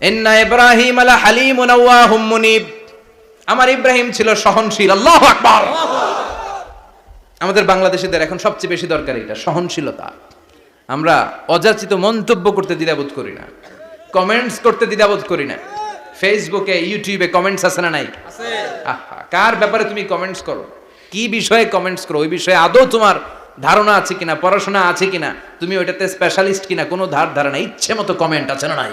ইব্রাহিম আলা মুনিব। আমার ইব্রাহিম ছিল সহনশীল। আল্লাহু আকবার। আমাদের বাংলাদেশিদের এখন সবচেয়ে বেশি দরকার এটা সহনশীলতা। আমরা অযাচিত মন্তব্য করতে দ্বিধাবোধ করি না কমেন্টস করতে দ্বিধাবোধ করি না। ফেসবুকে ইউটিউবে কমেন্টস আছে না নাই? কার ব্যাপারে তুমি কমেন্টস করো? কি বিষয়ে কমেন্টস করো? ওই বিষয়ে আদৌ তোমার ধারণা আছে কিনা পড়াশোনা আছে কিনা? তুমি ওইটাতে স্পেশালিস্ট কিনা? কোনো ধার ধারণা ইচ্ছে মতো কমেন্ট আছে না নাই?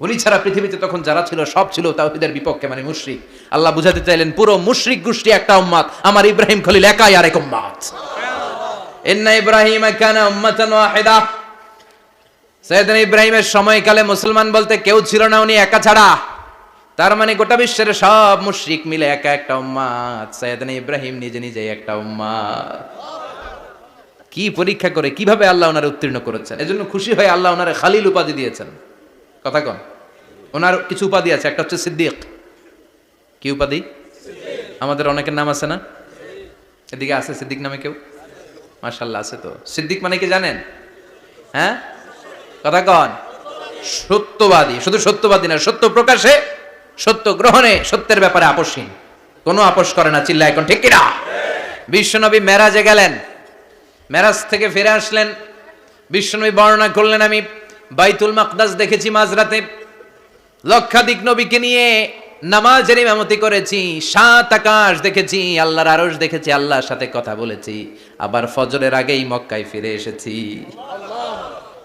উনি ছাড়া পৃথিবীতে তখন যারা ছিল, সব ছিল তাওহীদের বিপক্ষে মানে মুশরিক। আল্লাহ বুঝাতে চাইলেন, পুরো মুশরিক গোষ্ঠী একটা উম্মাত, আমার ইব্রাহিম খলিল একাই আরেক ইন্না ইব্রাহিম উম্মাতান ওয়াহিদা। ইব্রাহিমের সময়কালে মুসলমান বলতে কেউ ছিল না উনি একা ছাড়া। তার মানে গোটা বিশ্বের সব মুশরিক মিলে একা একটা ইব্রাহিম নিজে নিজেই একটা উম্মাত। কি পরীক্ষা করে, কীভাবে আল্লাহ ওনারে উত্তীর্ণ করেছেন? এজন্য খুশি হয়ে আল্লাহ ওনারে খালিল উপাধি দিয়েছেন। কথা কন। ওনার কিছু উপাধি আছে, একটা হচ্ছে সিদ্দিক। কি উপাধি? আমাদের অনেকের নাম আছে না? এদিকে আছে সিদ্দিক নামে কেউ? মাশাল্লাহ আছে তো। সিদ্দিক মানে কি জানেন? হ্যাঁ? কথা কন। সত্যবাদী, শুধু সত্যবাদী না, সত্য প্রকাশে, সত্য গ্রহণে সত্যের ব্যাপারে আপোষহীন। কোনো আপোষ করে না চিল্লা এখন ঠিক কিনা? বিশ্বনবী মেরাজে গেলেন। মেরাজ থেকে ফিরে আসলেন। বিশ্বনবী বর্ণনা করলেন, আমি বাইতুল মাকদাস দেখেছি মাঝরাতে। লক্ষাধিক নবীকে নিয়ে নামাজের ইমামতি করেছি, সাত আকাশ দেখেছি, আল্লাহর আরশ দেখেছি, আল্লাহর সাথে কথা বলেছি। আবার ফজরের আগেই মক্কায় ফিরে এসেছি।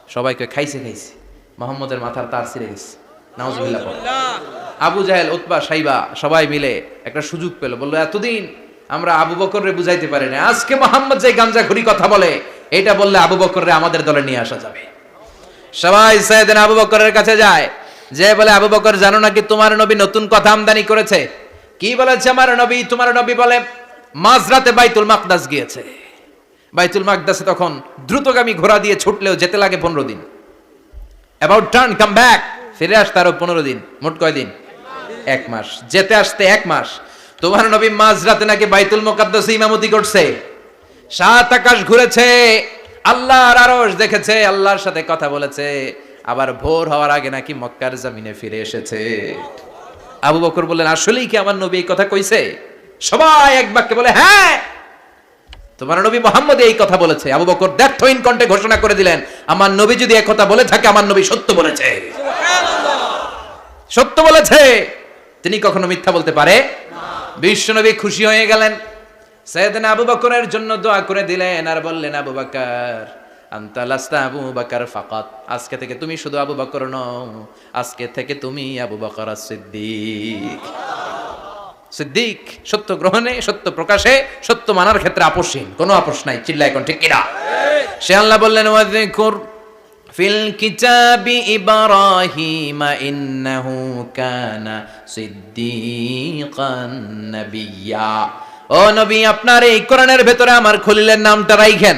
সবাইকে খাইছে খাইছে। মোহাম্মদের মাথার তার ছিঁড়ে গেছে। নাউজুবিল্লাহ আবু জাহেল, উতবা, সাইবা, সবাই মিলে একটা সুযোগ পেল। বলল, এতদিন আমরা আবু বকররে বুঝাইতে পারি না আজকে মোহাম্মদ যে গাঞ্জা ঘুরি কথা বলে, এটা বললে আবু বকররে আমাদের দলে নিয়ে আসা যাবে। সবাই সাইয়েদিন আবু বকরের কাছে যায়। যে বলে, আবু বকর, জানো নাকি তোমার নবী নতুন কথা আমদানি করেছে? কি বলেছে আমার নবী? তোমার নবী বলে, মাঝরাতে বাইতুল মাকদাস গিয়েছে। বাইতুল মাকদাসে তখন দ্রুতগামী ঘোড়া দিয়ে ছুটলেও যেতে লাগে পনেরো দিন। অ্যাবাউট টার্ন কাম ব্যাক ফিরে আসতে আরও পনেরো দিন। মোট কয় দিন? এক মাস। যেতে আসতে এক মাস। তোমার নবী মাঝরাতে নাকি বাইতুল মোকাদ্দাসে ইমামতি করছে? সাত আকাশ ঘুরেছে। আল্লাহর আরশ দেখেছে। আল্লাহর সাথে কথা বলেছে। আবার ভোর হওয়ার আগে নাকি মক্কার জমিনে ফিরে এসেছে। আবু বকর বললেন, আসলেই কি আমার নবী এই কথা কইছে? সবাই এক বাক্যে বলে হ্যাঁ তোমার নবী মোহাম্মদ এই কথা বলেছে। আবু বকর দ্ব্যর্থহীন কণ্ঠে ঘোষণা করে দিলেন, আমার নবী যদি এক কথা বলে থাকে, আমার নবী সত্য বলেছে। সত্য বলেছে। তিনি কখনো মিথ্যা বলতে পারে? বিশ্বনবী খুশি হয়ে গেলেন। সৈয়দনা আবু বকরের জন্য দোয়া করে দিলেন আর বললেন, আবু বকর আন্তা লাস্তা আবু বকর ফাকাত। আজকে থেকে তুমি শুধু আবু বকর নও, আজকে থেকে তুমি আবু বকর সিদ্দিক। সিদ্দিক, সত্য গ্রহণে, সত্য প্রকাশে, সত্য মানার ক্ষেত্রে আপোষহীন, কোনো আপোষ নাই চিল্লা এখন ঠিক কিনা? সে আল্লাহ বললেন, ওয়াযকুর ফিল কিতাবি ইব্রাহিম ইন্নাহু কানা সিদ্দিকান নাবিয়্যা ও নবী, আপনার এই কোরআনের ভেতরে আমার খলিলের নামটা রাইখেন।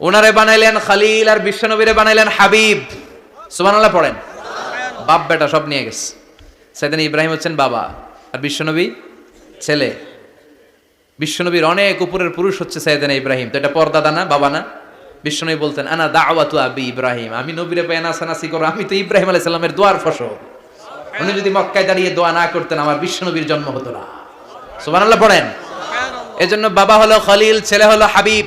ওনারে বানাইলেন খালিল আর বিশ্বনবীরে বানাইলেন হাবিব। সুবহানাল্লাহ পড়েন। বাপ বেটা সব নিয়ে গেছে। সেদিন ইব্রাহিম হচ্ছেন বাবা। আর বিশ্বনবী ছেলে। বিশ্বনবীর অনেক উপরের পুরুষ হচ্ছে সৈয়দান ইব্রাহিম। তো এটা পর্দাদা না বাবা না? বিশ্বনবী বলতেন আনা দাওয়াতু আবি ইব্রাহিম। আমি নবীরে পেয়ে নাসানাসি করো আমি তো ইব্রাহিম আলাইহিস সালামের দোয়ার ফসল। উনি যদি মক্কায় দাঁড়িয়ে দোয়া না করতেন আমার বিশ্বনবীর জন্ম হতো না। সুবহানাল্লাহ পড়েন। এজন্য বাবা হলো খলিল ছেলে হলো হাবিব।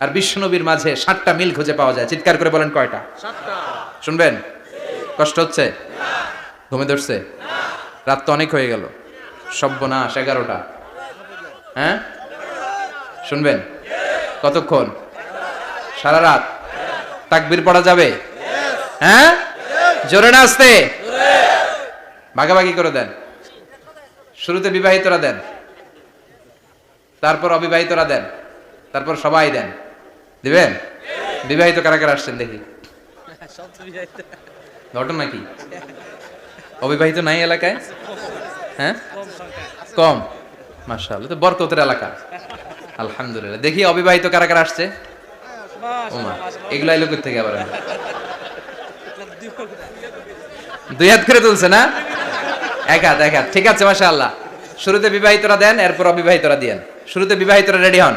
আর বিশ্বনবীর মাঝে সাতটা মিল খুঁজে পাওয়া যায়। চিৎকার করে বলেন কয়টা? শুনবেন? কষ্ট হচ্ছে? ঘুমে ধরছে? রাত তো অনেক হয়ে গেল। সব্যনাশ এগারোটা। হ্যাঁ? শুনবেন? কতক্ষণ? সারা রাত? তাকবির পড়া যাবে? হ্যাঁ? জোরে না আসতে ভাগাভাগি করে দেন। শুরুতে বিবাহিতরা দেন। তারপর অবিবাহিতরা দেন। তারপর সবাই দেন। দিবেন? বিবাহিত কারা কারা আসছেন দেখি। ঘটনা কি অবিবাহিত নাই এলাকায়? হ্যাঁ? কম। মাশাআল্লাহ তো বরকতের এলাকা। আলহামদুলিল্লাহ। দেখি অবিবাহিত কারা কারা আসছে। ওমা লোকের থেকে আবার? দুই হাত করে তুলছে না? এক হাত এক হাত। ঠিক আছে মাশাআল্লাহ। শুরুতে বিবাহিতরা দেন এরপর অবিবাহিতরা দিয়েন। শুরুতে বিবাহিতরা রেডি হন।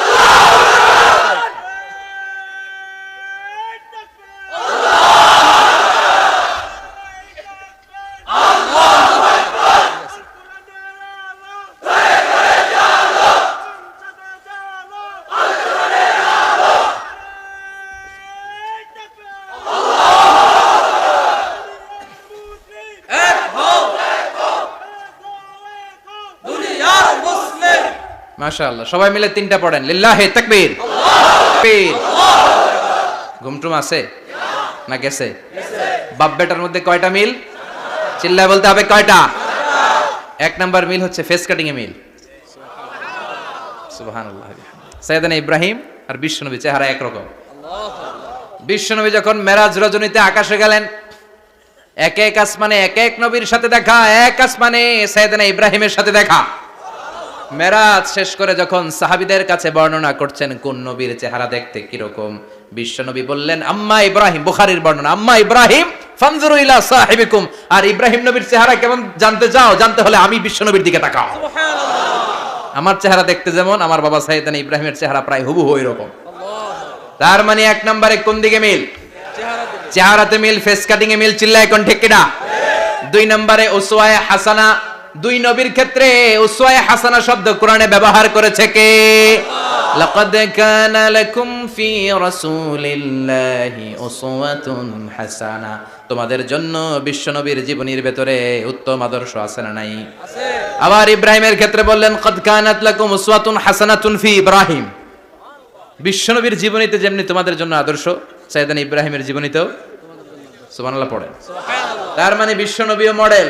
মাশাআল্লাহ। সবাই মিলে তিনটা পড়েন। লিল্লাহি তাকবীর। ঘুমটুম আছে? না গেছে? বাপ বেটার মধ্যে কয়টা মিল? চিল্লায় বলতে হবে কয়টা? এক নাম্বার মিল হচ্ছে ফেস কাটিং এ মিল। সুবহানাল্লাহ। সাইয়েদানা ইব্রাহিম আর বিশ্বনবী চেহারা একরকম। বিশ্বনবী যখন মেরাজ রজনীতে আকাশে গেলেন, এক এক আসমানে, এক এক নবীর সাথে দেখা, এক আসমানে সাইয়েদানা ইব্রাহিমের সাথে দেখা। মেরাজ শেষ করে যখন সাহাবিদের কাছে বর্ণনা করছেন কোন নবীর চেহারা দেখতে কীরকম? বিশ্বনবী বললেন আম্মা ইব্রাহিম বুখারীর বর্ণনা আম্মা ইব্রাহিম ফানজুরু ইলা সাহিবিকুম। আর ইব্রাহিম নবীর চেহারা কেমন জানতে চাও জানতে হলে আমি বিশ্বনবীর দিকে তাকাও। আমার চেহারা দেখতে যেমন আমার বাবা সাইয়েদান ইব্রাহিমের চেহারা প্রায় হুবহু ওই রকম তার মানে এক নম্বরে কোন দিকে মিল? চেহারাতে মিল। ফেস কাটিং এ মিল চিল্লায় কোন ঠিক কিনা? দুই নম্বরে উসওয়ায়ে হাসানা দুই নবীর ক্ষেত্রে উসওয়ায়ে হাসানা শব্দ কোরআনে ব্যবহার করেছে কে? লাকাদ কানা লাকুম ফি রাসূলিল্লাহি উসওয়াতুন হাসানা। তোমাদের জন্য বিশ্বনবীর জীবনীর ভেতরে উত্তম আদর্শ আছে না নাই? আবার ইব্রাহিমের ক্ষেত্রে বললেন কদ কানাত লাকুম উসওয়াতুন হাসানাতুন ফি ইব্রাহিম। বিশ্বনবীর জীবনীতে যেমনি তোমাদের জন্য আদর্শ সাইদান ইব্রাহিমের জীবনীতেও সুবহানাল্লাহ পড়েন। তার মানে বিশ্বনবীও মডেল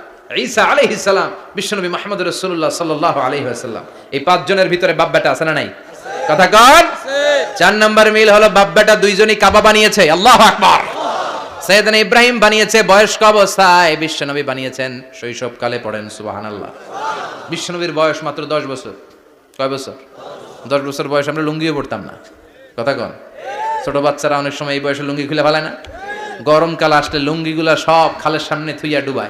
ঈসা আলাইহিস সালাম বিশ্বনবী মুহাম্মদ রাসূলুল্লাহ সাল্লাল্লাহু আলাইহি ওয়াসাল্লাম। এই পাঁচজনের ভিতরে বাব্বাটা আছে না নাই? কথা কন। চার নাম্বার মিল হলো বাব্বাটা দুইজনই কাবা বানিয়েছে। আল্লাহু আকবার। সৈয়দনা ইব্রাহিম বানিয়েছে, বয়স্ক অবস্থায় বিশ্বনবী বানিয়েছেন। শৈশবকালে পড়েন, সুবহানাল্লাহ। বিশ্বনবীর বয়স মাত্র দশ বছর। কয় বছর? দশ বছর বয়স আমরা লুঙ্গিও পড়তাম না। কথা কন। ছোট বাচ্চারা অনেক সময় এই বয়সে লুঙ্গি খুলে ফেলায় না। গরমকাল আসলে লুঙ্গিগুলা সব খালের সামনে থুইয়া ডুবায়।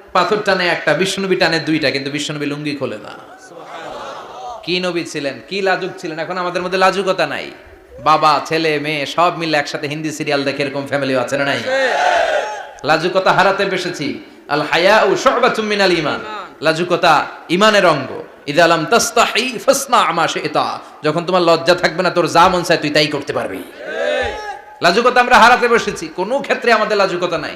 পাথর টানে একটা বিশ্বনবী টানে দুইটা, কিন্তু বিশ্বনবী লুঙ্গি খোলে না। কি নবী ছিলেন? কি লাজুক ছিলেন? এখন আমাদের মধ্যে লাজুকতা নাই। বাবা, ছেলে, মেয়ে, সব মিলে একসাথে হিন্দি সিরিয়াল দেখে এরকম ফ্যামিলিও আছে না নাই? লাজুকতা হারাতে বসেছি। আল হায়া ও শোবাতুম মিনাল ইমান লাজুকতা ইমানের অঙ্গ। ইদা আলাম তাস্তাহি ফাসনা আমা শিতা। যখন তোমার লজ্জা থাকবে না, তোর যা মন চায় তুই তাই করতে পারবি। লাজুকতা আমরা হারাতে বসেছি। কোনো ক্ষেত্রে আমাদের লাজুকতা নাই।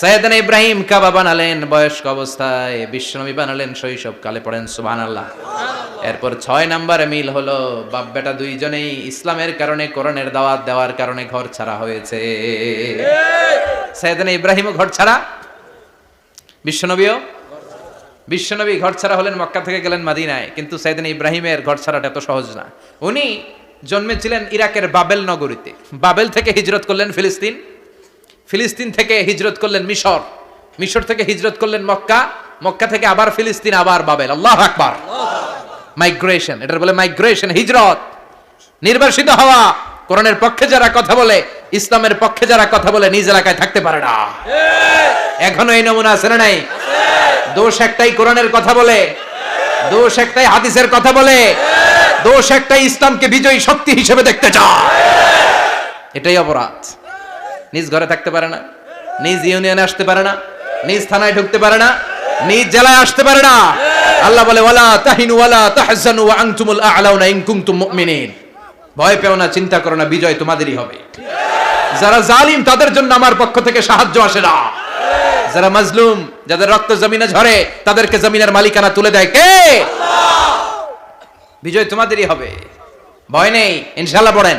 সৈয়দন ইব্রাহিম কাবা বানালেন বয়স্ক অবস্থায়, বিশ্বনবী বানালেন শৈশব কালে পড়েন সুবহান আল্লাহ এরপর ছয় নম্বরে মিল হলো বাপ বেটা দুইজনেই ইসলামের কারণে, কোরআনের দাওয়াত দেওয়ার কারণে ঘর ছাড়া হয়েছে। সৈয়দন ইব্রাহিমও ঘর ছাড়া, বিশ্বনবীও? বিশ্বনবী ঘর ছাড়া হলেন মক্কা থেকে গেলেন মাদিনায়, কিন্তু সাইদিন ইব্রাহিমের ঘর ছাড়াটা এত সহজ না। উনি জন্মেছিলেন ইরাকের বাবেল নগরীতে। বাবেল থেকে হিজরত করলেন ফিলিস্তিন। ফিলিস্তিন থেকে হিজরত করলেন মিশর। মিশর থেকে হিজরত করলেন মক্কা। মক্কা থেকে আবার ফিলিস্তিন, আবার বাবেল। আল্লাহ আকবার। মাইগ্রেশন এটার বলে মাইগ্রেশন হিজরত। নির্বাসিত হওয়া। কোরআনের পক্ষে যারা কথা বলে, ইসলামের পক্ষে যারা কথা বলে, নিজ এলাকায় থাকতে পারে না। এখনও এই নমুনা আছে না নাই? দোষ একটাই কোরআনের কথা বলে। দোষ একটাই হাদিসের কথা বলে। দোষ একটাই ইসলামকে বিজয়ী শক্তি হিসেবে দেখতে চায়। এটাই অপরাধ। নিজ ঘরে থাকতে পারে না নিজ ইউনিয়নে আসতে পারে না নিজ থানায় ঢুকতে পারে না নিজ জেলায় আসতে পারে না। আল্লাহ বলে ওয়ালা তাহিনু ওয়ালা তাহজানু ওয়া আনতুমুল আ'লাউনা ইন কুনতুম মুমিনিন। ভয় পেও না চিন্তা করো না বিজয় তোমাদেরই হবে। যারা জালিম তাদের জন্য আমার পক্ষ থেকে সাহায্য আসে না। যারা মাজলুম যাদের রক্ত জমিনে ঝরে তাদেরকে জমিনের মালিকানা তুলে দেয় কে? বিজয় তোমাদেরই হবে। ভয় নেই ইনশাল্লাহ পড়েন।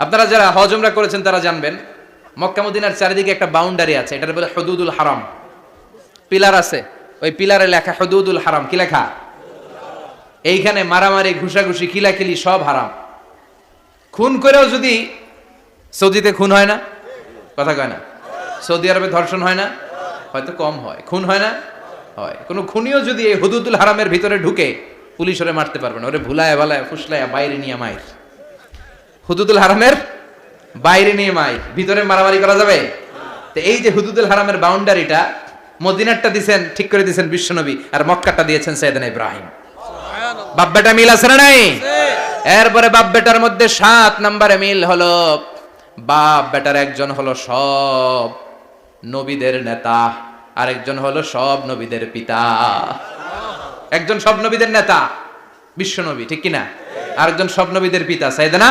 আপনারা যারা হজমরা করেছেন, তারা জানবেন, মক্কা মদিনার চারিদিকে একটা বাউন্ডারি আছে, এটার বলে হদুদুল হারাম। পিলার আছে, ওই পিলারে লেখা হদুদুল হারাম, কি লেখা? এইখানে মারামারি, ঘুষাঘুষি, খিলাখিলি সব হারাম। খুন করেও যদি সৌদিতে খুন হয় না, কথা কয় না। সৌদি আরবে ধর্ষণ হয় না, হয়তো কম হয়। খুন হয় না? হয়। কোনো খুনিও যদি এই হুদুদুল হারামের ভিতরে ঢুকে, পুলিশ ওরে মারতে পারবে না। ওরে ভুলায় ভালায় ফুসলায়, বাইরে নিয়ে মায়ের। হুদুদুল হারামের বাইরে নিয়ে মায়ের ভিতরে মারামারি করা যাবে? তো এই যে হুদুদুল হারামের বাউন্ডারিটা মদিনারটা দিছেন ঠিক করে দিছেন বিশ্বনবী আর মক্কাটা দিয়েছেন সৈয়দনা ইব্রাহিম। বাপ বেটা মিল আছে না নাই? এরপরে বাপ বেটার মধ্যে সাত নম্বরে মিল হলো বাপ বেটার একজন হলো সব নবীদের নেতা আরেকজন হলো সব নবীদের পিতা। একজন সব নবীদের নেতা বিশ্ব নবী ঠিক কিনা? আরেকজন সব নবীদের পিতা সাইদানা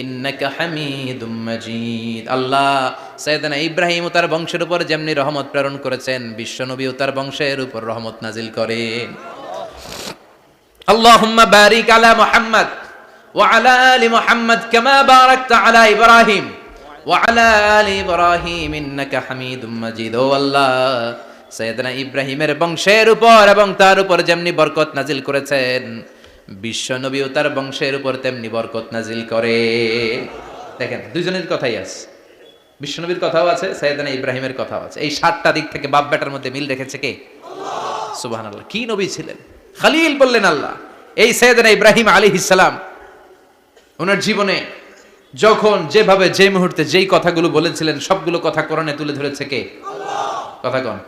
ইন্নাকা হামিদুম মাজিদ। আল্লাহ সৈয়দনা ইব্রাহিম তার বংশের উপর যেমনি রহমত প্রেরণ করেছেন, বিশ্বনবী তার বংশের উপর রহমত নাজিল করেন। আল্লাহুম্মা বারিক আলা মুহাম্মদ ওয়া আলা আলি মুহাম্মদ কামা বারাকতা আলা ইব্রাহিম ওয়া আলা আলি ইব্রাহিম ইন্নাকা হামিদুম মাজিদ। ও আল্লাহ সৈয়দনা ইব্রাহিমের বংশের উপর এবং তার উপর যেমনি বরকত নাজিল করেছেন বিশ্ব নবী ও তার বংশের উপর তেমনি বরকত নাজিল করে। দেখেন, দুইজনের কথাই আছে। বিশ্বনবীর কথাও আছে সৈয়দনা ইব্রাহিমের কথাও আছে। এই সাতটা দিক থেকে বাপ বেটার মধ্যে মিল রেখেছে কে? সুবাহ আল্লাহ কি নবী ছিলেন? খালিল বললেন আল্লাহ, এই সৈয়দনা ইব্রাহিম আলী ইসালাম ওনার জীবনে যখন যেভাবে যে মুহূর্তে যেই কথাগুলো বলেছিলেন, সবগুলো কথা কোরআনে তুলে ধরেছে কে? কথা কন।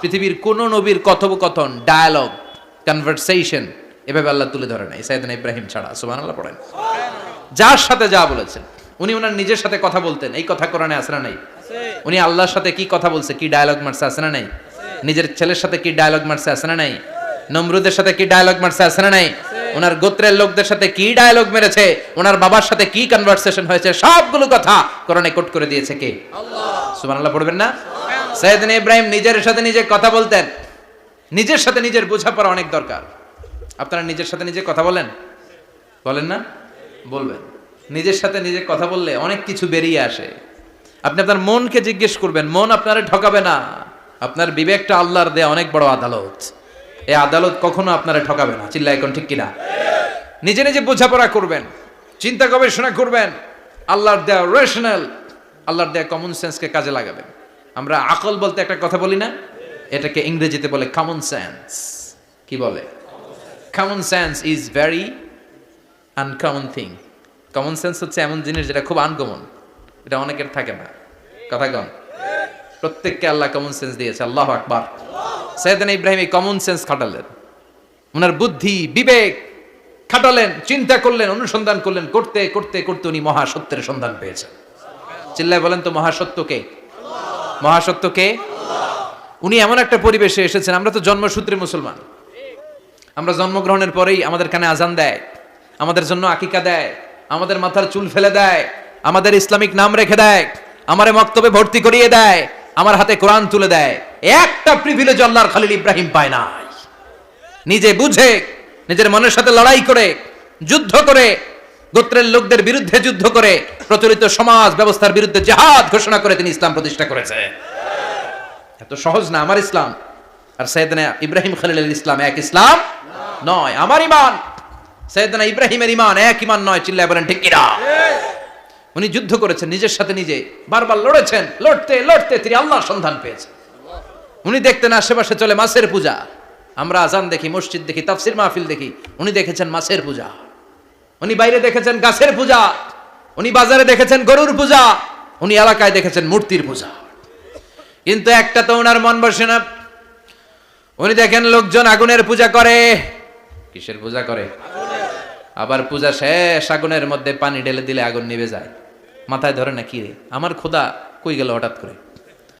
পৃথিবীর কোন নবীর কথোপকথন ডায়ালগ কনভারসেশন এভাবে আল্লাহ তুলে ধরে নাই সাইদান ইব্রাহিম ছাড়া সুবাহ আল্লাহ পড়েন। যার সাথে যা বলেছেন, উনি ওনার নিজের সাথে কথা বলতেন, এই কথা কোরআনে আসে না নাই? উনি আল্লাহর সাথে কি কথা বলছে, কি ডায়ালগ মারছে আসে না নাই? নিজের ছেলের সাথে কি ডায়ালগ মারছে আসে না নাই? নমরুদের সাথে কি ডায়ালগ মারছে আছে না নাই? ওনার গোত্রের লোকদের সাথে কি ডায়ালগ মেরেছে? ওনার বাবার সাথে কি কনভারসেশন হয়েছে? সবগুলো কথা কোরআনে কোট করে দিয়েছে কে? সুবহানাল্লাহ পড়বেন না? সৈয়দিন ইব্রাহিম নিজের সাথে নিজে কথা বলতেন। নিজের সাথে নিজের বোঝাপড়া অনেক দরকার। আপনারা নিজের সাথে নিজে কথা বলেন? বলেন না? বলবেন। নিজের সাথে নিজে কথা বললে অনেক কিছু বেরিয়ে আসে। আপনি আপনার মনকে জিজ্ঞেস করবেন, মন আপনারে ঠকাবে না। আপনার বিবেকটা আল্লাহর দেয়া অনেক বড় আদালত। এই আদালত কখনো আপনারা ঠকাবে না। চিল্লা এখন ঠিক কিনা? নিজে নিজে বোঝাপড়া করবেন, চিন্তা গবেষণা করবেন। আল্লাহর দেয়া রেশনাল আল্লাহর দেয়া কমন সেন্সকে কাজে লাগাবেন। আমরা আকল বলতে একটা কথা বলি না? এটাকে ইংরেজিতে বলে কমন সেন্স কি বলে? Common sense is very uncommon thing common sense হচ্ছে এমন জিনিস যেটা খুব আনকমন এটা অনেকের থাকে না। কথা কম প্রত্যেককে আল্লাহ কমন সেন্স দিয়েছে, আল্লাহ আকবার। সৈয়দান ইব্রাহিম এই কমন সেন্স খাটালেন। ওনার বুদ্ধি, বিবেক খাটালেন, চিন্তা করলেন, অনুসন্ধান করলেন, করতে করতে করতে উনি মহাসত্যের সন্ধান পেয়েছেন। চিল্লায় বলেন তো মহাসত্যকে মহাসত্যকে উনি এমন একটা পরিবেশে এসেছেন, আমরা তো জন্মসূত্রে মুসলমান। আমরা জন্মগ্রহণের পরেই আমাদের কানে আজান দেয়, আমাদের জন্য আকিকা দেয়, আমাদের মাথার চুল ফেলে দেয়, আমাদের ইসলামিক নাম রেখে দেয়, আমারে মক্তবে ভর্তি করিয়ে দেয়, আমার হাতে কোরআন তুলে দেয়। একটা প্রিভিলেজ আল্লাহর খালিল ইব্রাহিম পায় নাই। নিজে বুঝে, নিজের মনের সাথে লড়াই করে, যুদ্ধ করে, গোত্রের লোকদের বিরুদ্ধে যুদ্ধ করে, প্রচলিত সমাজ ব্যবস্থার বিরুদ্ধে জেহাদ ঘোষণা করে তিনি ইসলাম প্রতিষ্ঠা করেছে। এত সহজ না আমার ইসলাম। আর সৈয়দনা ইব্রাহিম খালিলের ইসলাম এক ইসলাম নয়। আমার ইমান। সৈয়দনা ইব্রাহিমের ইমান এক ইমান নয়, চিল্লায় বলেন, ঠিক কিনা উনি যুদ্ধ করেছেন, নিজের সাথে নিজে। বারবার লড়েছেন, লড়তে লড়তে তিনি আল্লাহর সন্ধান পেয়েছেন। উনি দেখতেন আশেপাশে চলে মাছের পূজা। আমরা আজান দেখি, মসজিদ দেখি, তাফসির মাহফিল দেখি। উনি দেখেছেন মাছের পূজা। উনি বাইরে দেখেছেন গাছের পূজা। উনি বাজারে দেখেছেন গরুর পূজা। উনি এলাকায় দেখেছেন মূর্তির পূজা। কিন্তু একটা তো ওনার মন বসে না। উনি দেখেন লোকজন আগুনের পূজা করে। কিসের পূজা করে? আবার পূজা শেষ আগুনের মধ্যে পানি ঢেলে দিলে আগুন নিভে যায়। মাথায় ধরে না কি রে? আমার খোদা কই গেল হঠাৎ করে?